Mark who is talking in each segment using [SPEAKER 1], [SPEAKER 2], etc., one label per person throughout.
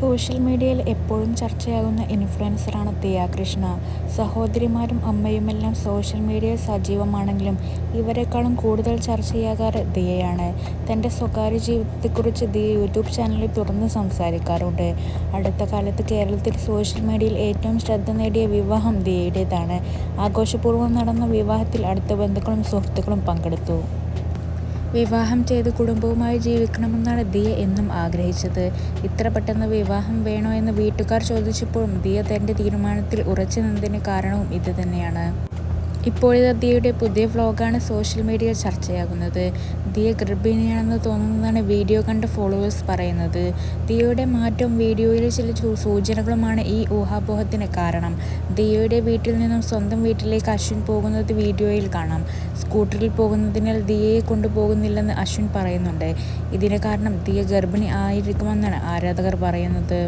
[SPEAKER 1] Social മീഡിയയിൽ എപ്പോഴും ചർച്ചയാകുന്ന ഇൻഫ്ലുവൻസറാണ് ദിയ കൃഷ്ണ. സഹോദരിമാരും അമ്മയുമെല്ലാം സോഷ്യൽ മീഡിയയിൽ സജീവമാണെങ്കിലും ഇവരെക്കാളും കൂടുതൽ ചർച്ചയാകാറ് ദിയയാണ്. തന്റെ സ്വകാര്യ ജീവിതത്തെക്കുറിച്ച് ദിയ യൂട്യൂബ് ചാനലിൽ തുറന്ന് സംസാരിക്കാറുണ്ട്. അടുത്ത കാലത്ത് കേരളത്തിൽ സോഷ്യൽ മീഡിയയിൽ ഏറ്റവും ശ്രദ്ധ നേടിയ വിവാഹം ദിയയുടേതാണ്. ആഘോഷപൂർവം നടന്ന വിവാഹത്തിൽ അടുത്ത ബന്ധുക്കളും സുഹൃത്തുക്കളും പങ്കെടുത്തു. വിവാഹം ചെയ്ത് കുടുംബവുമായി ജീവിക്കണമെന്നാണ് ദിയ എന്നും ആഗ്രഹിച്ചത്. ഇത്ര പെട്ടെന്ന് വിവാഹം വേണോ എന്ന് വീട്ടുകാർ ചോദിച്ചപ്പോഴും ദിയ തന്റെ തീരുമാനത്തിൽ ഉറച്ചു നിന്നതിന് കാരണവും ഇത് തന്നെയാണ്. ഇപ്പോഴത്തെ ദിയയുടെ പുതിയ വ്ലോഗാണ് സോഷ്യൽ മീഡിയ ചർച്ചയാകുന്നത്. ദിയ ഗർഭിണിയാണെന്ന് തോന്നുന്നതാണ് വീഡിയോ കണ്ട ഫോളോവേഴ്സ് പറയുന്നത്. ദിയയുടെ മാറ്റവും വീഡിയോയിലെ ചില സൂചനകളുമാണ് ഈ ഊഹാപോഹത്തിന് കാരണം. ദിയയുടെ വീട്ടിൽ നിന്നും സ്വന്തം വീട്ടിലേക്ക് അശ്വിൻ പോകുന്നത് വീഡിയോയിൽ കാണാം. സ്കൂട്ടറിൽ പോകുന്നതിനാൽ ദിയയെ കൊണ്ടുപോകുന്നില്ലെന്ന് അശ്വിൻ പറയുന്നുണ്ട്. ഇതിന് കാരണം ദിയ ഗർഭിണി ആയിരിക്കുമെന്നാണ് ആരാധകർ പറയുന്നത്.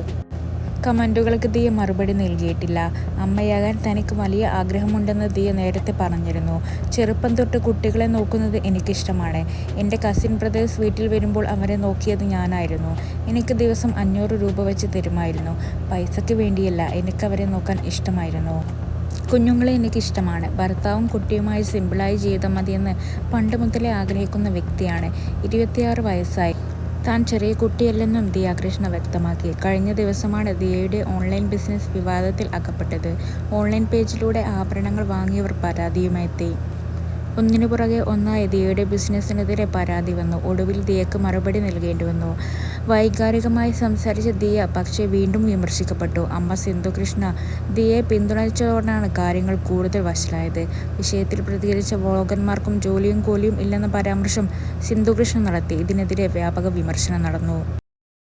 [SPEAKER 1] കമന്റുകൾക്ക് ദിയ മറുപടി നൽകിയിട്ടില്ല. അമ്മയാകാൻ തനിക്ക് വലിയ ആഗ്രഹമുണ്ടെന്ന് ദിയ നേരത്തെ പറഞ്ഞിരുന്നു. ചെറുപ്പം തൊട്ട് കുട്ടികളെ നോക്കുന്നത് എനിക്കിഷ്ടമാണ്. എന്റെ കസിൻ ബ്രദേഴ്സ് വീട്ടിൽ വരുമ്പോൾ അവരെ നോക്കിയത് ഞാനായിരുന്നു. എനിക്ക് ദിവസം അഞ്ഞൂറ് രൂപ വെച്ച് തരുമായിരുന്നു. പൈസയ്ക്ക് വേണ്ടിയല്ല എനിക്കവരെ നോക്കാൻ ഇഷ്ടമായിരുന്നു. കുഞ്ഞുങ്ങളെ എനിക്കിഷ്ടമാണ്. ഭർത്താവും കുട്ടിയുമായി സിമ്പിളായി ജീവിതം മതിയെന്ന് പണ്ട് മുതലേ ആഗ്രഹിക്കുന്ന വ്യക്തിയാണ്. ഇരുപത്തിയാറ് വയസ്സായി. താൻ ചെറിയ കുട്ടിയല്ലെന്നും ദിയാകൃഷ്ണ വ്യക്തമാക്കി. കഴിഞ്ഞ ദിവസമാണ് ദിയയുടെ ഓൺലൈൻ ബിസിനസ് വിവാദത്തിൽ അകപ്പെട്ടത്. ഓൺലൈൻ പേജിലൂടെ ആഭരണങ്ങൾ വാങ്ങിയവർ പരാതിയുമായെത്തി. ഒന്നിനു പുറകെ ഒന്നായി ദിയയുടെ ബിസിനസ്സിനെതിരെ പരാതി വന്നു. ഒടുവിൽ ദിയക്ക് മറുപടി നൽകേണ്ടി വന്നു. വൈകാരികമായി സംസാരിച്ച ദിയ പക്ഷേ വീണ്ടും വിമർശിക്കപ്പെട്ടു. അമ്മ സിന്ധുകൃഷ്ണ ദിയയെ പിന്തുണച്ചതോടെയാണ് കാര്യങ്ങൾ കൂടുതൽ വഷലായത് വിഷയത്തിൽ പ്രതികരിച്ച വ്ളോഗന്മാർക്കും ജോലിയും കൂലിയും ഇല്ലെന്ന പരാമർശം സിന്ധുകൃഷ്ണ നടത്തി. ഇതിനെതിരെ വ്യാപക വിമർശനം നടന്നു.